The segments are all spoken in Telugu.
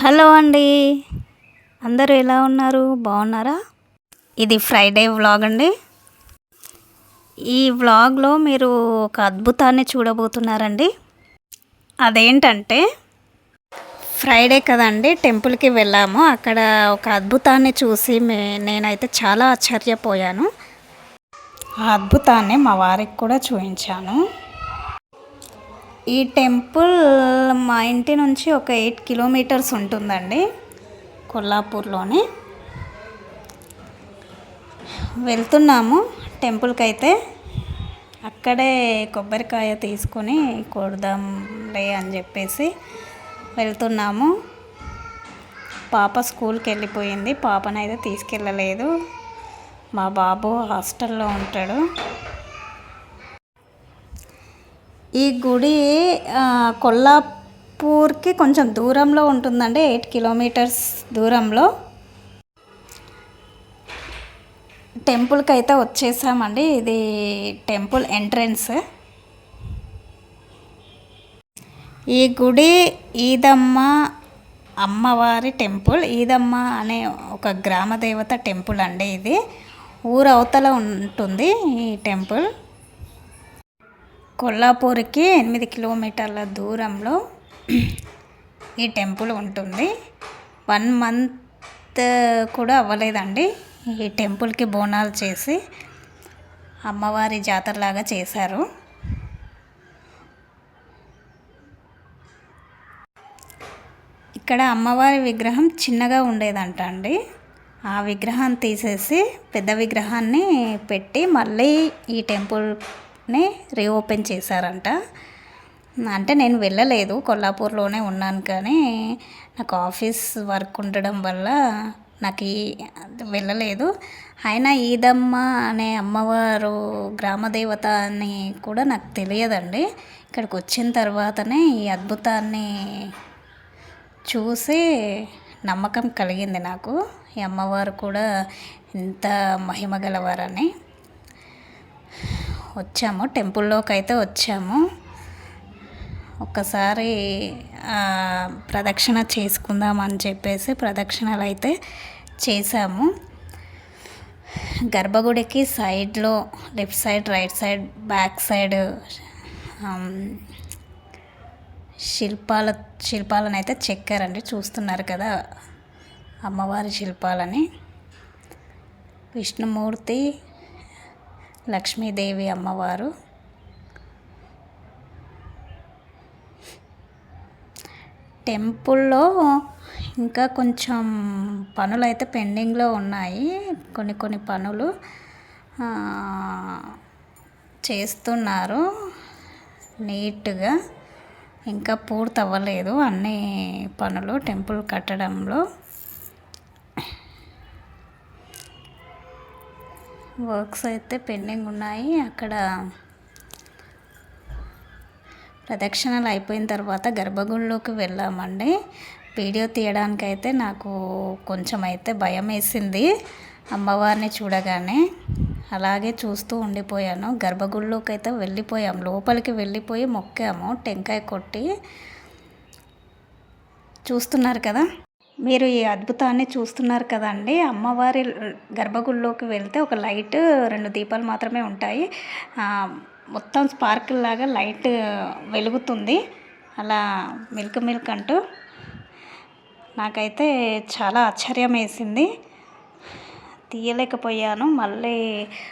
హలో అండి. అందరూ ఎలా ఉన్నారు? బాగున్నారా? ఇది ఫ్రైడే వ్లాగ్ అండి. ఈ వ్లాగ్లో మీరు ఒక అద్భుతాన్ని చూడబోతున్నారండి. అదేంటంటే ఫ్రైడే కదండి టెంపుల్కి వెళ్ళాము. అక్కడ ఒక అద్భుతాన్ని చూసి మే నేనైతే చాలా ఆశ్చర్యపోయాను. ఆ అద్భుతాన్ని మా వారికి కూడా చూపించాను. ఈ టెంపుల్ మా ఇంటి నుంచి ఒక ఎయిట్ కిలోమీటర్స్ ఉంటుందండి కొల్లాపూర్లోని. వెళ్తున్నాము టెంపుల్కి అయితే అక్కడే కొబ్బరికాయ తీసుకొని కొడదాంలే అని చెప్పేసి వెళ్తున్నాము. పాప స్కూల్కి వెళ్ళిపోయింది పాపనైతే తీసుకెళ్ళలేదు. మా బాబు హాస్టల్లో ఉంటాడు. ఈ గుడి కొల్లాపూర్కి కొంచెం దూరంలో ఉంటుందండి ఎయిట్ కిలోమీటర్స్ దూరంలో. టెంపుల్కి అయితే వచ్చేసామండి ఇది టెంపుల్ ఎంట్రన్స్. ఈ గుడి ఈదమ్మ అమ్మవారి టెంపుల్ ఈదమ్మ అనే ఒక గ్రామ దేవత టెంపుల్ అండి ఇది. ఊరు అవతల ఉంటుంది ఈ టెంపుల్. కొల్లాపూర్కి ఎనిమిది కిలోమీటర్ల దూరంలో ఈ టెంపుల్ ఉంటుంది. వన్ మంత్ కూడా అవ్వలేదండి. ఈ టెంపుల్కి బోనాలు చేసి అమ్మవారి జాతరలాగా చేశారు. ఇక్కడ అమ్మవారి విగ్రహం చిన్నగా ఉండేదంట అండి. ఆ విగ్రహం తీసేసి పెద్ద విగ్రహాన్ని పెట్టి మళ్ళీ ఈ టెంపుల్ టెంపుల్ని రీఓపెన్ చేశారంట. అంటే నేను వెళ్ళలేదు కొల్లాపూర్లోనే ఉన్నాను కానీ నాకు ఆఫీస్ వర్క్ ఉండడం వల్ల నాకు ఈ వెళ్ళలేదు. అయినా ఈదమ్మ అనే అమ్మవారు గ్రామదేవత అని కూడా నాకు తెలియదండి. ఇక్కడికి వచ్చిన తర్వాతనే ఈ అద్భుతాన్ని చూసి నమ్మకం కలిగింది నాకు. ఈ అమ్మవారు కూడా ఇంత మహిమ గలవారని. వచ్చాము టెంపుల్లోకి అయితే వచ్చాము. ఒక్కసారి ప్రదక్షిణ చేసుకుందాం అని చెప్పేసి ప్రదక్షిణలు అయితే చేసాము గర్భగుడికి సైడ్లో left side right side back side శిల్పాల శిల్పాలను అయితే చెక్కారండి. చూస్తున్నారు కదా అమ్మవారి శిల్పాలని. విష్ణుమూర్తి లక్ష్మీదేవి అమ్మవారు. టెంపుల్లో ఇంకా కొంచెం పనులు అయితే పెండింగ్లో ఉన్నాయి. కొన్ని కొన్ని పనులు చేస్తున్నారు. నీట్గా ఇంకా పూర్తి అవ్వలేదు అన్ని పనులు టెంపుల్ కట్టడంలో. వర్క్స్ అయితే పెండింగ్ ఉన్నాయి. అక్కడ ప్రదక్షిణలు అయిపోయిన తర్వాత గర్భగుడిలోకి వెళ్ళామండి. వీడియో తీయడానికి అయితే నాకు కొంచెం అయితే భయం వేసింది. అమ్మవారిని చూడగానే అలాగే చూస్తూ ఉండిపోయాను. గర్భగుడిలోకి అయితే వెళ్ళిపోయాం. లోపలికి వెళ్ళిపోయి మొక్కాము. టెంకాయ కొట్టి చూస్తున్నారు కదా? మీరు ఈ అద్భుతాన్ని చూస్తున్నారు కదండి. అమ్మవారి గర్భగుడిలోకి వెళ్తే ఒక లైట్ రెండు దీపాలు మాత్రమే ఉంటాయి. మొత్తం స్పార్కిల్ లాగా లైట్ వెలుగుతుంది. అలా మిల్క్ మిల్క్ అంటూ నాకైతే చాలా ఆశ్చర్యం వేసింది తీయలేకపోయాను. మళ్ళీ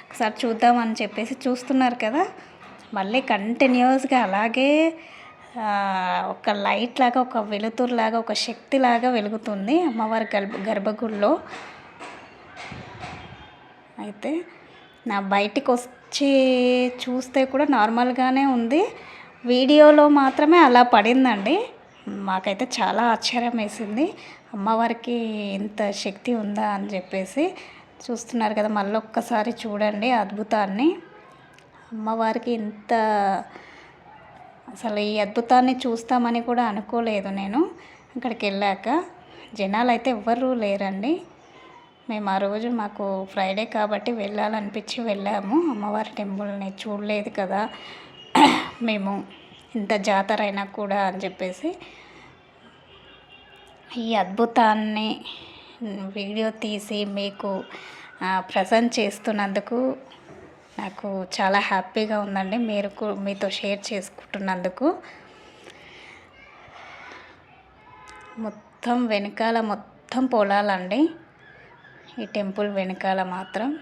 ఒకసారి చూద్దామని చెప్పేసి చూస్తున్నారు కదా. మళ్ళీ కంటిన్యూస్గా అలాగే ఒక లైట్ లాగా ఒక వెలుతురు లాగా ఒక శక్తిలాగా వెలుగుతుంది అమ్మవారి గర్భ గర్భగుడిలో. అయితే నా బయటికి వచ్చి చూస్తే కూడా నార్మల్గానే ఉంది. వీడియోలో మాత్రమే అలా పడిందండి. మాకైతే చాలా ఆశ్చర్యం వేసింది. అమ్మవారికి ఇంత శక్తి ఉందా అని చెప్పేసి చూస్తున్నారు కదా మళ్ళీ ఒక్కసారి చూడండి అద్భుతాన్ని. అమ్మవారికి ఇంత అసలు ఈ అద్భుతాన్ని చూస్తామని కూడా అనుకోలేదు నేను. అక్కడికి వెళ్ళాక జనాలు అయితే ఎవ్వరూ లేరండి. మేము ఆ రోజు మాకు ఫ్రైడే కాబట్టి వెళ్ళాలనిపించి వెళ్ళాము. అమ్మవారి టెంపుల్ని చూడలేదు కదా. మేము ఇంత జాతర అయినా కూడా అని చెప్పేసి ఈ అద్భుతాన్ని వీడియో తీసి మీకు ప్రజెంట్ చేస్తున్నందుకు నాకు చాలా హ్యాపీగా ఉందండి. మీరు మీతో షేర్ చేసుకుంటున్నందుకు. మొత్తం వెనకాల మొత్తం పొలాలండి. ఈ టెంపుల్ వెనకాల మాత్రం.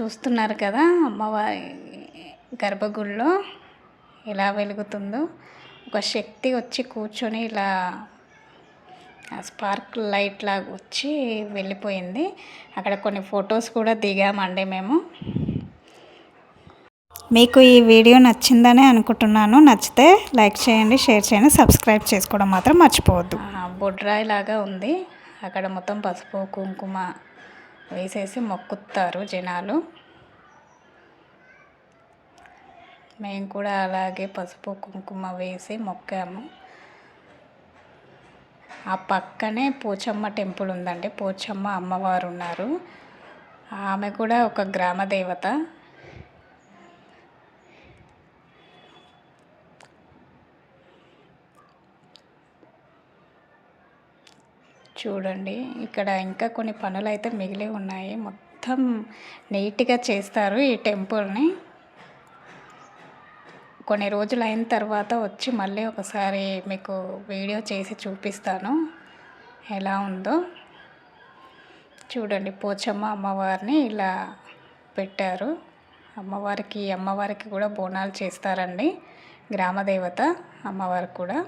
చూస్తున్నారు కదా అమ్మవారి గర్భగుడిలో ఎలా వెలుగుతుందో. ఒక శక్తి వచ్చి కూర్చొని ఇలా స్పార్క్ లైట్ లాగా వచ్చి వెళ్ళిపోయింది. అక్కడ కొన్ని ఫొటోస్ కూడా దిగామండి మేము. మీకు ఈ వీడియో నచ్చిందని అనుకుంటున్నాను. నచ్చితే లైక్ చేయండి షేర్ చేయండి సబ్స్క్రైబ్ చేసుకోవడం మాత్రం మర్చిపోవద్దు. బొడ్రాయి లాగా ఉంది. అక్కడ మొత్తం పసుపు కుంకుమ వేసేసి మొక్కుతారు జనాలు. మేము కూడా అలాగే పసుపు కుంకుమ వేసి మొక్కాము. ఆ పక్కనే పోచమ్మ టెంపుల్ ఉందండి. పోచమ్మ అమ్మవారు ఉన్నారు. ఆమె కూడా ఒక గ్రామ దేవత. చూడండి ఇక్కడ ఇంకా కొన్ని పనులు అయితే మిగిలి ఉన్నాయి. మొత్తం నీట్గా చేస్తారు ఈ టెంపుల్ని. కొన్ని రోజులు అయిన తర్వాత వచ్చి మళ్ళీ ఒకసారి మీకు వీడియో చేసి చూపిస్తాను. ఎలా ఉందో. చూడండి పోచమ్మ అమ్మవారిని ఇలా పెట్టారు. అమ్మవారికి అమ్మవారికి కూడా బోనాలు చేస్తారండి. గ్రామదేవత అమ్మవారికి కూడా.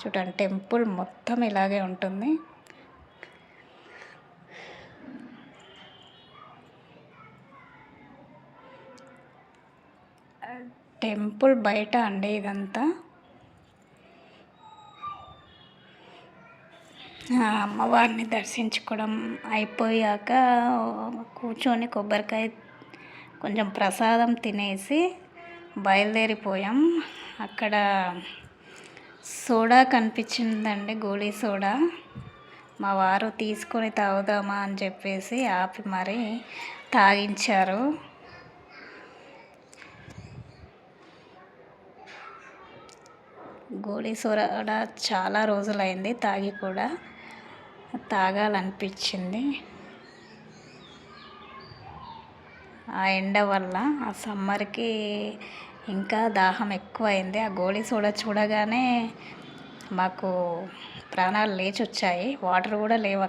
చూడండి టెంపుల్ మొత్తం ఇలాగే ఉంటుంది. టెంపుల్ బయట అండి ఇదంతా. అమ్మవారిని దర్శించుకోవడం అయిపోయాక కూర్చొని కొబ్బరికాయ కొంచెం ప్రసాదం తినేసి బయలుదేరిపోయాం. అక్కడ సోడా కనిపించిందండి గోళీ సోడా. మా వారు తీసుకొని తాగుదామా అని చెప్పేసి ఆపి మరి తాగించారు. గోళీ సోడా చాలా రోజులైంది తాగి కూడా తాగాలనిపించింది. ఆ ఎండ వల్ల ఆ సమ్మర్కి ఇంకా దాహం ఎక్కువైంది. ఆ గోళీ సోడా చూడగానే మాకు ప్రాణాలు లేచి వచ్చాయి వాటర్ కూడా లేవు